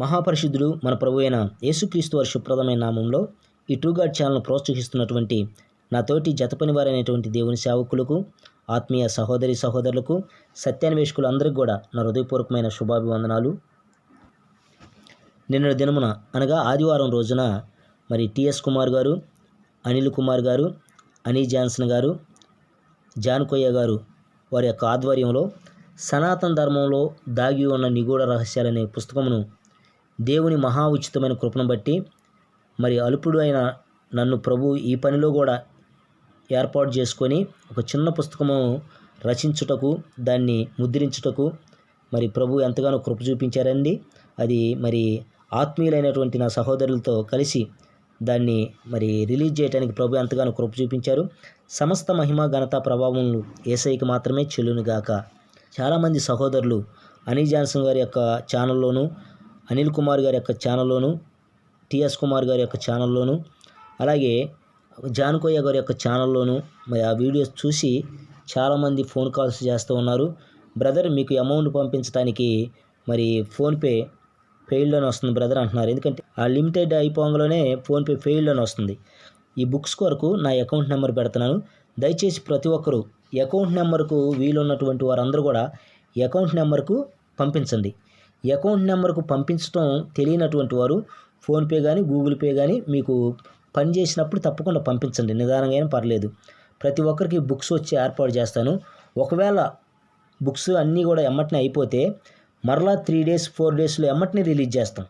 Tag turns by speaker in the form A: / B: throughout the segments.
A: మహాపరిశుద్ధుడు మన ప్రభు అయిన యేసుక్రీస్తు వారి శుభ్రదమైన నామంలో ఈ ట్రూ గాడ్ ఛానల్ను ప్రోత్సహిస్తున్నటువంటి నాతోటి జతపని వారైనటువంటి దేవుని సేవకులకు ఆత్మీయ సహోదరి సహోదరులకు సత్యాన్వేషకులు అందరికీ కూడా నా హృదయపూర్వకమైన శుభాభివందనాలు. నిన్న దినమున అనగా ఆదివారం రోజున మరి టిఎస్ కుమార్ గారు అనిల్ కుమార్ గారు అనీ జాన్సన్ గారు జాన్ కొయ్య గారు వారి యొక్క ఆధ్వర్యంలో సనాతన ధర్మంలో దాగి ఉన్న నిగూఢ రహస్యాలనే పుస్తకమును దేవుని మహా ఉచితమైన కృపను బట్టి మరి అల్పుడు అయిన నన్ను ప్రభు ఈ పనిలో కూడా ఏర్పాటు చేసుకొని ఒక చిన్న పుస్తకము రచించుటకు దాన్ని ముద్రించుటకు మరి ప్రభు ఎంతగానో కృప చూపించారండి. అది మరి ఆత్మీయులైనటువంటి నా సహోదరులతో కలిసి దాన్ని మరి రిలీజ్ చేయడానికి ప్రభు ఎంతగానో కృప చూపించారు. సమస్త మహిమ ఘనత ప్రభావములు ఏసైకి మాత్రమే చెల్లునుగాక. చాలామంది సహోదరులు అనీ జాన్సన్ గారి యొక్క ఛానల్లోనూ అనిల్ కుమార్ గారి యొక్క ఛానల్లోను టిఎస్ కుమార్ గారి యొక్క ఛానల్లోను అలాగే జానకోయ్య గారి యొక్క ఛానల్లోను మరి ఆ వీడియోస్ చూసి చాలామంది ఫోన్ కాల్స్ చేస్తూ ఉన్నారు. బ్రదర్ మీకు అమౌంట్ పంపించడానికి మరి ఫోన్పే ఫెయిల్డ్ అని వస్తుంది బ్రదర్ అంటున్నారు. ఎందుకంటే ఆ లిమిటెడ్ అయిపోగానే ఫోన్పే ఫెయిల్డ్ అని వస్తుంది. ఈ బుక్స్ కొరకు నా అకౌంట్ నెంబర్ పెడుతున్నాను. దయచేసి ప్రతి ఒక్కరూ అకౌంట్ నెంబర్కు వీలున్నటువంటి వారందరూ కూడా అకౌంట్ నెంబర్కు పంపించండి. అకౌంట్ నెంబర్కు పంపించడం తెలియనటువంటి వారు ఫోన్పే కానీ గూగుల్ పే కానీ మీకు పని చేసినప్పుడు తప్పకుండా పంపించండి. నిదానంగా అయినా పర్లేదు. ప్రతి ఒక్కరికి బుక్స్ వచ్చి ఏర్పాటు చేస్తాను. ఒకవేళ బుక్స్ అన్నీ కూడా ఎమ్మటినే అయిపోతే మరలా త్రీ డేస్ ఫోర్ డేస్లో ఎమ్మటినే రిలీజ్ చేస్తాం.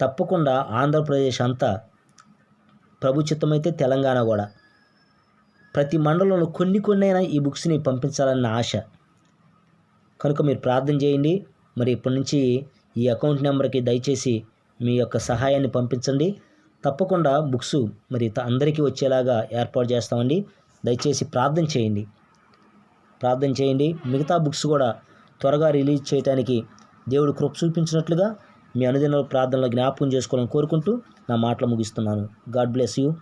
A: తప్పకుండా ఆంధ్రప్రదేశ్ అంతా ప్రభుత్వమైతే తెలంగాణ కూడా. ప్రతి మండలంలో కొన్ని కొన్ని అయినా ఈ బుక్స్ని పంపించాలన్న ఆశ. కనుక మీరు ప్రార్థన చేయండి. మరి ఇప్పటి నుంచి ఈ అకౌంట్ నెంబర్కి దయచేసి మీ యొక్క సహాయాన్ని పంపించండి. తప్పకుండా బుక్స్ మరి త- అందరికీ వచ్చేలాగా ఏర్పాటు చేస్తామండి. దయచేసి ప్రార్థన చేయండి. ప్రార్థన చేయండి. మిగతా బుక్స్ కూడా త్వరగా రిలీజ్ చేయడానికి దేవుడు కృప చూపించినట్లుగా మీ అనుదిన ప్రార్థనలో జ్ఞాపకం చేసుకోవాలని కోరుకుంటూ నా మాటలు ముగిస్తున్నాను. God bless you.